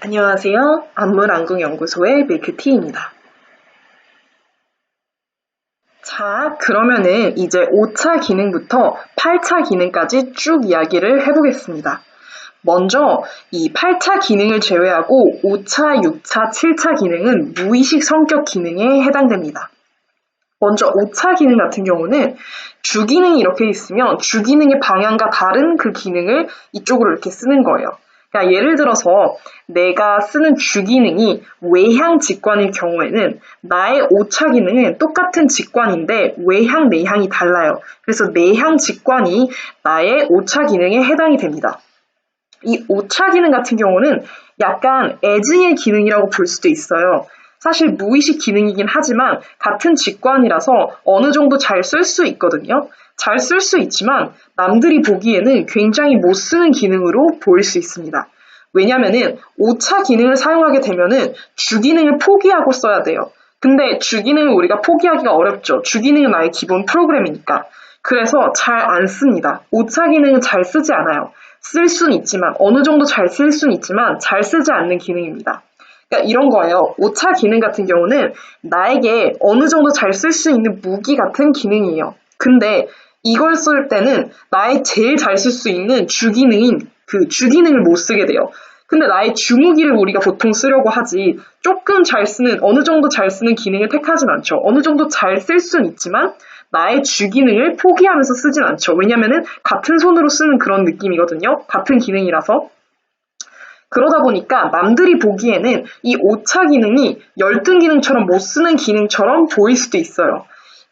안녕하세요. 안물안궁연구소의 밀크티입니다. 자, 그러면은 이제 5차 기능부터 8차 기능까지 쭉 이야기를 해보겠습니다. 먼저 이 8차 기능을 제외하고 5차, 6차, 7차 기능은 무의식 성격 기능에 해당됩니다. 먼저 5차 기능 같은 경우는 주기능이 이렇게 있으면 주기능의 방향과 다른 그 기능을 이쪽으로 이렇게 쓰는 거예요. 그러니까 예를 들어서 내가 쓰는 주기능이 외향 직관일 경우에는 나의 5차 기능은 똑같은 직관인데 외향, 내향이 달라요. 그래서 내향 직관이 나의 5차 기능에 해당이 됩니다. 이 5차 기능 같은 경우는 약간 애증의 기능이라고 볼 수도 있어요. 사실 무의식 기능이긴 하지만 같은 직관이라서 어느 정도 잘 쓸 수 있거든요. 잘 쓸 수 있지만 남들이 보기에는 굉장히 못 쓰는 기능으로 보일 수 있습니다. 왜냐면은 5차 기능을 사용하게 되면은 주기능을 포기하고 써야 돼요. 근데 주기능을 우리가 포기하기가 어렵죠. 주기능은 나의 기본 프로그램이니까. 그래서 잘 안 씁니다. 5차 기능은 잘 쓰지 않아요. 쓸 수는 있지만, 어느 정도 잘쓸 수는 있지만, 잘 쓰지 않는 기능입니다. 그러니까 이런 거예요. 5차 기능 같은 경우는 나에게 어느 정도 잘 쓸 수 있는 무기 같은 기능이에요. 근데 이걸 쓸 때는 나의 제일 잘 쓸 수 있는 주기능인 그 주기능을 못 쓰게 돼요. 근데 나의 주무기를 우리가 보통 쓰려고 하지 조금 잘 쓰는 어느 정도 잘 쓰는 기능을 택하진 않죠. 어느 정도 잘 쓸 수는 있지만 나의 주기능을 포기하면서 쓰진 않죠. 왜냐면은 같은 손으로 쓰는 그런 느낌이거든요. 같은 기능이라서. 그러다 보니까 남들이 보기에는 이 5차 기능이 열등 기능처럼 못 쓰는 기능처럼 보일 수도 있어요.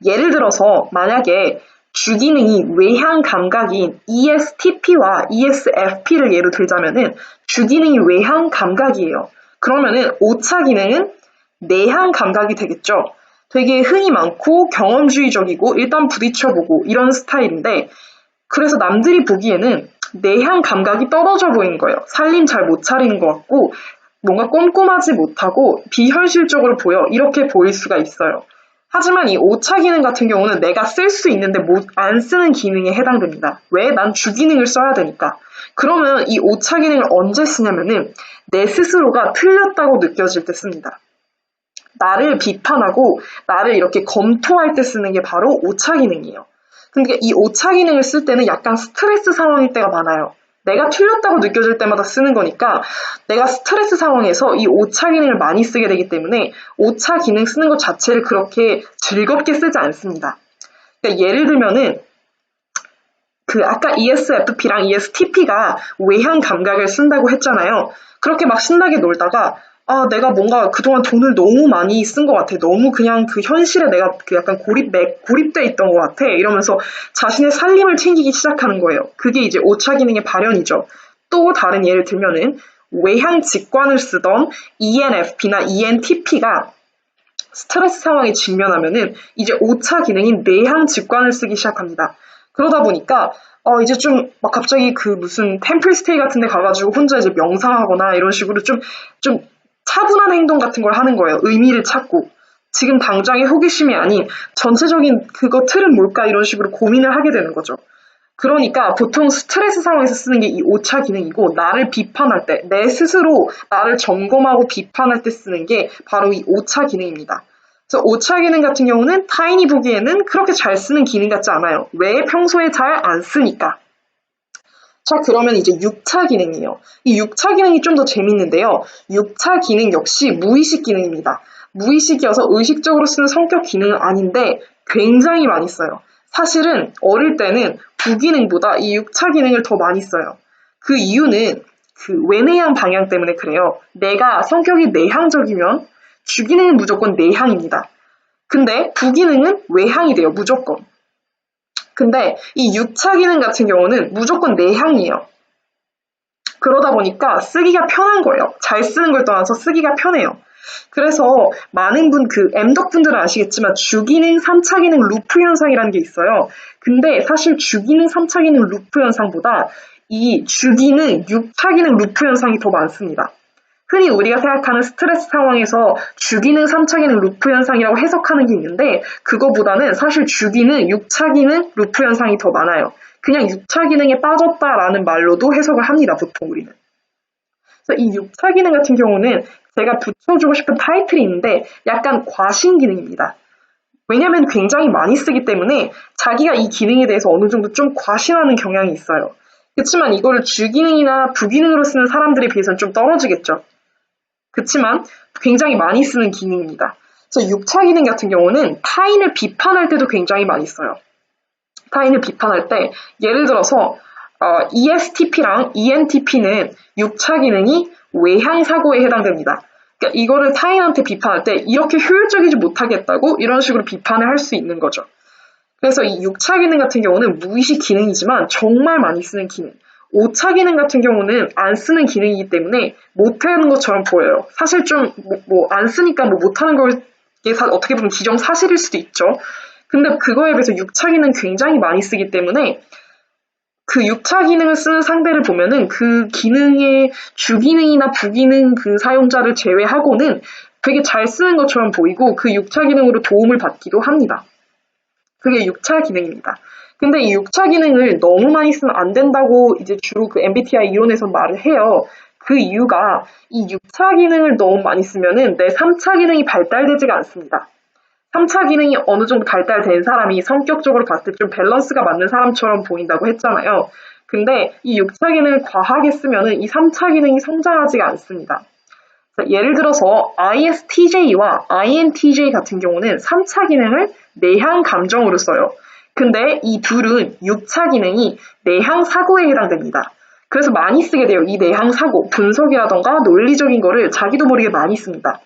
예를 들어서 만약에 주기능이 외향 감각인 ESTP와 ESFP를 예로 들자면은 주기능이 외향 감각이에요. 그러면은 5차 기능은 내향 감각이 되겠죠. 되게 흔히 많고 경험주의적이고 일단 부딪혀보고 이런 스타일인데 그래서 남들이 보기에는 내향 감각이 떨어져 보이는 거예요. 살림 잘 못 차리는 것 같고 뭔가 꼼꼼하지 못하고 비현실적으로 보여 이렇게 보일 수가 있어요. 하지만 이 5차 기능 같은 경우는 내가 쓸 수 있는데 못, 안 쓰는 기능에 해당됩니다. 왜? 난 주기능을 써야 되니까. 그러면 이 5차 기능을 언제 쓰냐면은 내 스스로가 틀렸다고 느껴질 때 씁니다. 나를 비판하고 나를 이렇게 검토할 때 쓰는 게 바로 5차 기능이에요. 근데 이 5차 기능을 쓸 때는 약간 스트레스 상황일 때가 많아요. 내가 틀렸다고 느껴질 때마다 쓰는 거니까 내가 스트레스 상황에서 이 5차 기능을 많이 쓰게 되기 때문에 5차 기능 쓰는 것 자체를 그렇게 즐겁게 쓰지 않습니다. 그러니까 예를 들면은 그 아까 ESFP랑 ESTP가 외향 감각을 쓴다고 했잖아요. 그렇게 막 신나게 놀다가 아, 내가 뭔가 그동안 돈을 너무 많이 쓴 것 같아. 너무 그냥 그 현실에 내가 그 약간 고립, 고립돼 있던 것 같아. 이러면서 자신의 살림을 챙기기 시작하는 거예요. 그게 이제 오차 기능의 발현이죠. 또 다른 예를 들면은 외향 직관을 쓰던 ENFP나 ENTP가 스트레스 상황에 직면하면은 이제 오차 기능인 내향 직관을 쓰기 시작합니다. 그러다 보니까 어 이제 좀 막 갑자기 그 무슨 템플 스테이 같은 데 가가지고 혼자 이제 명상하거나 이런 식으로 좀좀 차분한 행동 같은 걸 하는 거예요. 의미를 찾고. 지금 당장의 호기심이 아닌 전체적인 그거 틀은 뭘까 이런 식으로 고민을 하게 되는 거죠. 그러니까 보통 스트레스 상황에서 쓰는 게이 5차 기능이고 나를 비판할 때, 내 스스로 나를 점검하고 비판할 때 쓰는 게 바로 이 5차 기능입니다. 그래서 5차 기능 같은 경우는 타인이 보기에는 그렇게 잘 쓰는 기능 같지 않아요. 왜 평소에 잘 안 쓰니까. 자, 그러면 이제 6차 기능이에요. 이 6차 기능이 좀 더 재밌는데요. 6차 기능 역시 무의식 기능입니다. 무의식이어서 의식적으로 쓰는 성격 기능은 아닌데 굉장히 많이 써요. 사실은 어릴 때는 부기능보다 이 6차 기능을 더 많이 써요. 그 이유는 그 외내향 방향 때문에 그래요. 내가 성격이 내향적이면 주기능은 무조건 내향입니다. 근데 부기능은 외향이 돼요. 무조건. 근데 이 6차 기능 같은 경우는 무조건 내향이에요. 그러다 보니까 쓰기가 편한 거예요. 잘 쓰는 걸 떠나서 쓰기가 편해요. 그래서 많은 분, 그 M덕 분들은 아시겠지만 주기능, 3차 기능 루프 현상이라는 게 있어요. 근데 사실 주기능, 3차 기능 루프 현상보다 이 주기능, 6차 기능 루프 현상이 더 많습니다. 흔히 우리가 생각하는 스트레스 상황에서 주기능, 3차 기능 루프 현상이라고 해석하는 게 있는데 그거보다는 사실 주기능, 6차 기능 루프 현상이 더 많아요. 그냥 6차 기능에 빠졌다라는 말로도 해석을 합니다, 보통 우리는. 그래서 이 6차 기능 같은 경우는 제가 붙여주고 싶은 타이틀이 있는데 약간 과신 기능입니다. 왜냐면 굉장히 많이 쓰기 때문에 자기가 이 기능에 대해서 어느 정도 좀 과신하는 경향이 있어요. 그렇지만 이거를 주기능이나 부기능으로 쓰는 사람들에 비해서는 좀 떨어지겠죠. 그렇지만 굉장히 많이 쓰는 기능입니다. 그래서 6차 기능 같은 경우는 타인을 비판할 때도 굉장히 많이 써요. 타인을 비판할 때 예를 들어서 어, ESTP랑 ENTP는 6차 기능이 외향 사고에 해당됩니다. 그러니까 이거를 타인한테 비판할 때 이렇게 효율적이지 못하겠다고 이런 식으로 비판을 할 수 있는 거죠. 그래서 이 6차 기능 같은 경우는 무의식 기능이지만 정말 많이 쓰는 기능. 5차 기능 같은 경우는 안 쓰는 기능이기 때문에 못하는 것처럼 보여요. 사실 좀, 뭐, 뭐안 쓰니까 뭐 못하는 걸, 어떻게 보면 기정 사실일 수도 있죠. 근데 그거에 비해서 6차 기능 굉장히 많이 쓰기 때문에 그 6차 기능을 쓰는 상대를 보면은 그 기능의 주기능이나 부기능 그 사용자를 제외하고는 되게 잘 쓰는 것처럼 보이고 그 6차 기능으로 도움을 받기도 합니다. 그게 6차 기능입니다. 근데 이 6차 기능을 너무 많이 쓰면 안 된다고 이제 주로 그 MBTI 이론에서 말을 해요. 그 이유가 이 6차 기능을 너무 많이 쓰면은 내 3차 기능이 발달되지가 않습니다. 3차 기능이 어느 정도 발달된 사람이 성격적으로 봤을 때 좀 밸런스가 맞는 사람처럼 보인다고 했잖아요. 근데 이 6차 기능을 과하게 쓰면은 이 3차 기능이 성장하지가 않습니다. 예를 들어서 ISTJ와 INTJ 같은 경우는 3차 기능을 내향 감정으로 써요. 근데 이 둘은 6차 기능이 내향 사고에 해당됩니다. 그래서 많이 쓰게 돼요. 이 내향 사고, 분석이라던가 논리적인 거를 자기도 모르게 많이 씁니다.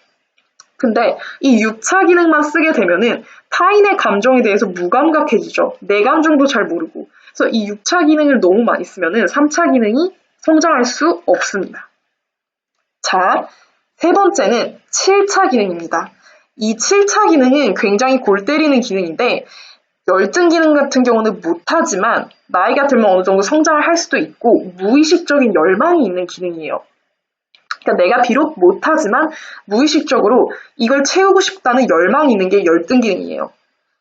근데 이 6차 기능만 쓰게 되면은 타인의 감정에 대해서 무감각해지죠. 내 감정도 잘 모르고. 그래서 이 6차 기능을 너무 많이 쓰면은 3차 기능이 성장할 수 없습니다. 자, 세 번째는 7차 기능입니다. 이 7차 기능은 굉장히 골 때리는 기능인데 열등 기능 같은 경우는 못하지만 나이가 들면 어느 정도 성장을 할 수도 있고 무의식적인 열망이 있는 기능이에요. 그러니까 내가 비록 못하지만 무의식적으로 이걸 채우고 싶다는 열망이 있는 게 열등 기능이에요.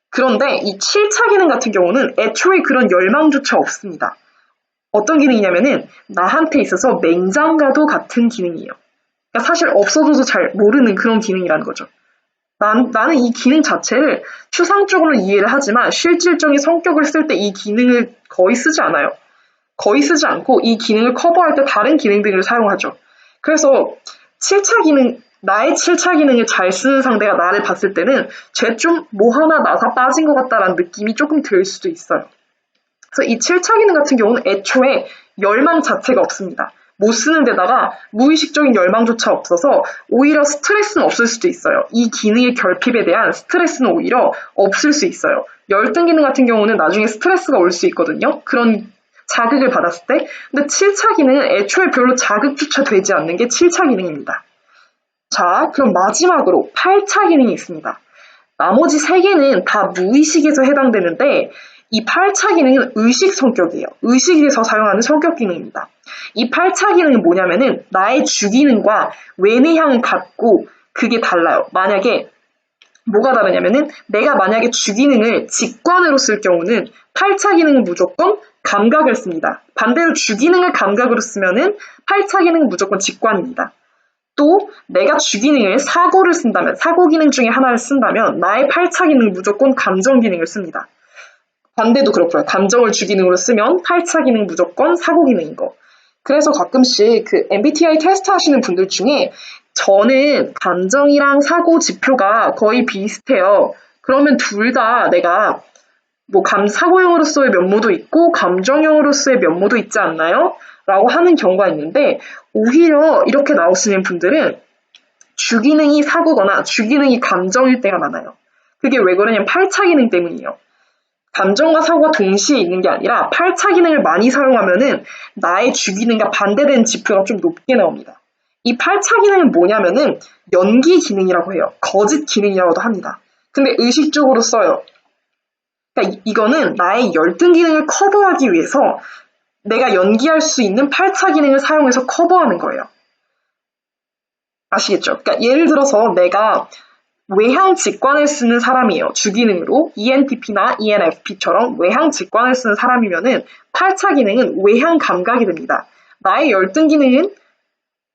그런데 이 7차 기능 같은 경우는 애초에 그런 열망조차 없습니다. 어떤 기능이냐면은 나한테 있어서 맹장과도 같은 기능이에요. 그러니까 사실 없어져도 잘 모르는 그런 기능이라는 거죠. 난, 나는 이 기능 자체를 추상적으로 이해를 하지만 실질적인 성격을 쓸 때 이 기능을 거의 쓰지 않아요. 거의 쓰지 않고 이 기능을 커버할 때 다른 기능들을 사용하죠. 그래서 7차 기능, 나의 7차 기능을 잘 쓰는 상대가 나를 봤을 때는 쟤 좀 뭐 하나 나사 빠진 것 같다라는 느낌이 조금 들 수도 있어요. 그래서 이 7차 기능 같은 경우는 애초에 열망 자체가 없습니다. 못 쓰는 데다가 무의식적인 열망조차 없어서 오히려 스트레스는 없을 수도 있어요. 이 기능의 결핍에 대한 스트레스는 오히려 없을 수 있어요. 열등 기능 같은 경우는 나중에 스트레스가 올 수 있거든요. 그런 자극을 받았을 때. 근데 7차 기능은 애초에 별로 자극조차 되지 않는 게 7차 기능입니다. 자, 그럼 마지막으로 8차 기능이 있습니다. 나머지 3개는 다 무의식에서 해당되는데 이 8차 기능은 의식 성격이에요. 의식에서 사용하는 성격 기능입니다. 이 8차 기능은 뭐냐면은 나의 주기능과 외내향은 같고 그게 달라요. 만약에 뭐가 다르냐면은 내가 만약에 주기능을 직관으로 쓸 경우는 8차 기능은 무조건 감각을 씁니다. 반대로 주기능을 감각으로 쓰면은 8차 기능은 무조건 직관입니다. 또 내가 주기능을 사고를 쓴다면 사고 기능 중에 하나를 쓴다면 나의 8차 기능은 무조건 감정 기능을 씁니다. 반대도 그렇고요. 감정을 주기능으로 쓰면 8차 기능 무조건 사고 기능인 거. 그래서 가끔씩 그 MBTI 테스트 하시는 분들 중에 저는 감정이랑 사고 지표가 거의 비슷해요. 그러면 둘 다 내가 뭐 감, 사고형으로서의 면모도 있고 감정형으로서의 면모도 있지 않나요? 라고 하는 경우가 있는데 오히려 이렇게 나오시는 분들은 주기능이 사고거나 주기능이 감정일 때가 많아요. 그게 왜 그러냐면 8차 기능 때문이에요. 감정과 사고가 동시에 있는 게 아니라 8차 기능을 많이 사용하면은 나의 주기능과 반대되는 지표가 좀 높게 나옵니다. 이 8차 기능은 뭐냐면은 연기 기능이라고 해요. 거짓 기능이라고도 합니다. 근데 의식적으로 써요. 그러니까 이거는 나의 열등 기능을 커버하기 위해서 내가 연기할 수 있는 8차 기능을 사용해서 커버하는 거예요. 아시겠죠? 그러니까 예를 들어서 내가 외향 직관을 쓰는 사람이에요. 주기능으로 ENTP나 ENFP처럼 외향 직관을 쓰는 사람이면은 8차 기능은 외향 감각이 됩니다. 나의 열등 기능은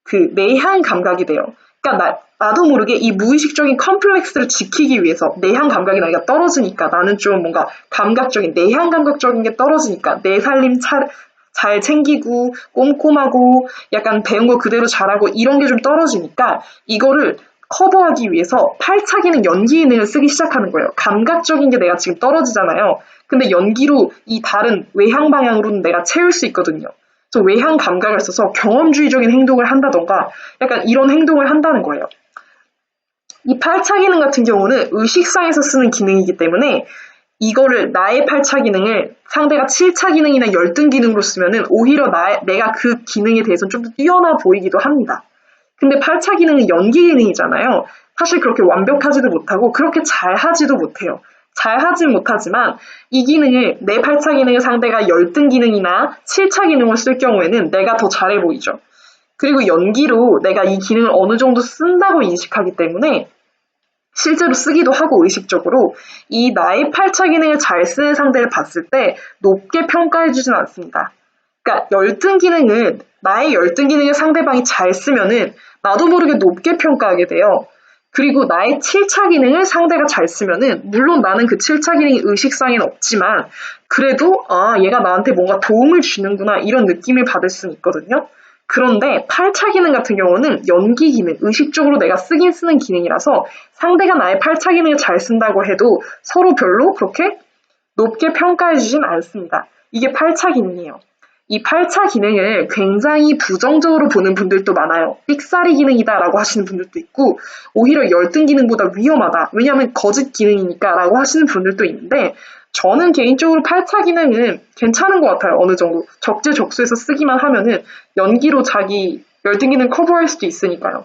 그 내향 감각이 돼요. 그러니까 나, 나도 모르게 이 무의식적인 컴플렉스를 지키기 위해서 내향 감각이 나기가 떨어지니까 나는 좀 뭔가 감각적인 내향 감각적인 게 떨어지니까 내 살림 잘, 잘 챙기고 꼼꼼하고 약간 배운 거 그대로 잘하고 이런 게 좀 떨어지니까 이거를 커버하기 위해서 팔차기는 연기 기능을 쓰기 시작하는 거예요. 감각적인 게 내가 지금 떨어지잖아요. 근데 연기로 이 다른 외향 방향으로는 내가 채울 수 있거든요. 그래서 외향 감각을 써서 경험주의적인 행동을 한다던가 약간 이런 행동을 한다는 거예요. 이 팔차 기능 같은 경우는 의식상에서 쓰는 기능이기 때문에 이거를 나의 팔차 기능을 상대가 7차 기능이나 열등 기능으로 쓰면은 오히려 나, 내가 그 기능에 대해서 좀더 뛰어나 보이기도 합니다. 근데 8차 기능은 연기 기능이잖아요. 사실 그렇게 완벽하지도 못하고 그렇게 잘하지도 못해요. 잘하진 못하지만 이 기능을 내 8차 기능을 상대가 열등 기능이나 7차 기능을 쓸 경우에는 내가 더 잘해 보이죠. 그리고 연기로 내가 이 기능을 어느 정도 쓴다고 인식하기 때문에 실제로 쓰기도 하고 의식적으로 이 나의 8차 기능을 잘 쓰는 상대를 봤을 때 높게 평가해 주진 않습니다. 그러니까 열등 기능은 나의 열등 기능을 상대방이 잘 쓰면은 나도 모르게 높게 평가하게 돼요. 그리고 나의 7차 기능을 상대가 잘 쓰면은 물론 나는 그 7차 기능이 의식상에는 없지만 그래도 아 얘가 나한테 뭔가 도움을 주는구나 이런 느낌을 받을 수는 있거든요. 그런데 8차 기능 같은 경우는 연기 기능, 의식적으로 내가 쓰긴 쓰는 기능이라서 상대가 나의 8차 기능을 잘 쓴다고 해도 서로 별로 그렇게 높게 평가해 주진 않습니다. 이게 8차 기능이에요. 이 8차 기능을 굉장히 부정적으로 보는 분들도 많아요. 삑사리 기능이다라고 하시는 분들도 있고 오히려 열등 기능보다 위험하다. 왜냐하면 거짓 기능이니까 라고 하시는 분들도 있는데 저는 개인적으로 8차 기능은 괜찮은 것 같아요. 어느 정도. 적재적소에서 쓰기만 하면은 연기로 자기 열등 기능 커버할 수도 있으니까요.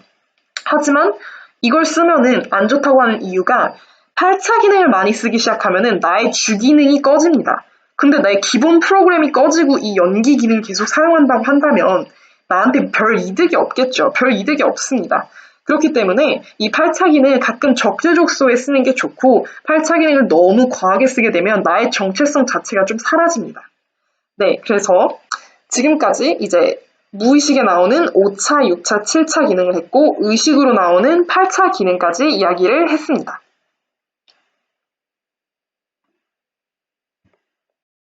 하지만 이걸 쓰면은 안 좋다고 하는 이유가 8차 기능을 많이 쓰기 시작하면은 나의 주 기능이 꺼집니다. 근데 나의 기본 프로그램이 꺼지고 이 연기 기능을 계속 사용한다고 한다면 나한테 별 이득이 없겠죠. 별 이득이 없습니다. 그렇기 때문에 이 팔차기는 가끔 적재적소에 쓰는 게 좋고 팔차 기능을 너무 과하게 쓰게 되면 나의 정체성 자체가 좀 사라집니다. 네, 그래서 지금까지 이제 무의식에 나오는 5차, 6차, 7차 기능을 했고 의식으로 나오는 8차 기능까지 이야기를 했습니다.